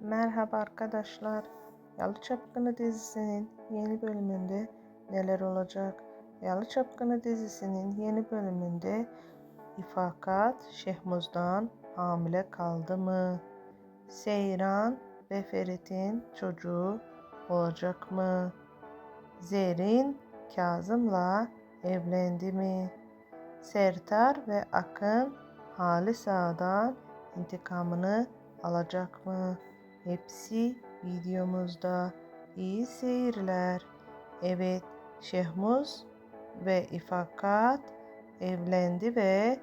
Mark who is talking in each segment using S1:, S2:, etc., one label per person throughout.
S1: Merhaba arkadaşlar. Yalı Çapkını dizisinin yeni bölümünde neler olacak? Yalı Çapkını dizisinin yeni bölümünde İfakat Şehmuz'dan hamile kaldı mı? Seyran ve Ferit'in çocuğu olacak mı? Zerrin Kazım'la evlendi mi? Sertar ve Akın Halis Ağa'dan intikamını alacak mı? Hepsi videomuzda. İyi seyirler. Evet, Şehmuz ve İfakat evlendi ve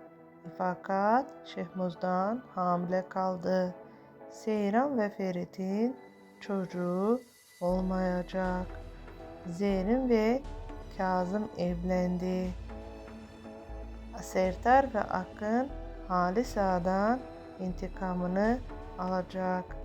S1: İfakat Şehmuz'dan hamile kaldı. Seyran ve Ferit'in çocuğu olmayacak. Zerrin ve Kazım evlendi. Sertar ve Akın Halis Ağa'dan intikamını alacak.